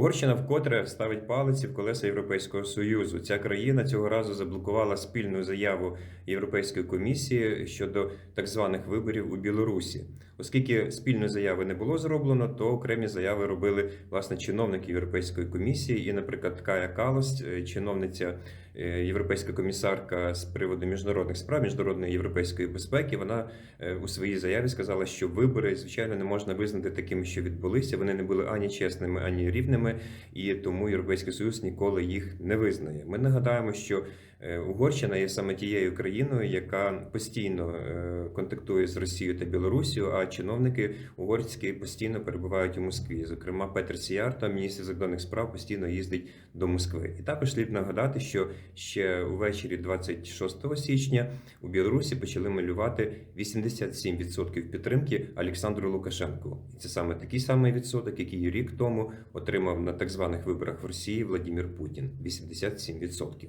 Угорщина вкотре ставить палиці в колеса Європейського союзу. Ця країна цього разу заблокувала спільну заяву Європейської комісії щодо так званих виборів у Білорусі. Оскільки спільної заяви не було зроблено, то окремі заяви робили власне чиновники Європейської комісії. І, наприклад, Кая Калас, е, чиновниця європейська комісарка з приводу міжнародних справ, міжнародної європейської безпеки, вона е, у своїй заяві сказала, що вибори, звичайно, не можна визнати такими, що відбулися. Вони не були ані чесними, ані рівними, і тому Європейський Союз ніколи їх не визнає. Ми нагадаємо, що е, Угорщина є саме тією країною, яка постійно е, контактує з Росією та Білорусією, а чиновники угорські постійно перебувають у Москві. Зокрема, Петр Сіярто, міністр закордонних справ, постійно їздить до Москви. І також слід нагадати, що ще увечері 26 січня у Білорусі почали малювати 87% підтримки Олександру Лукашенку. І це саме такий самий відсоток, який рік тому отримав на так званих виборах в Росії Владимир Путін 87%.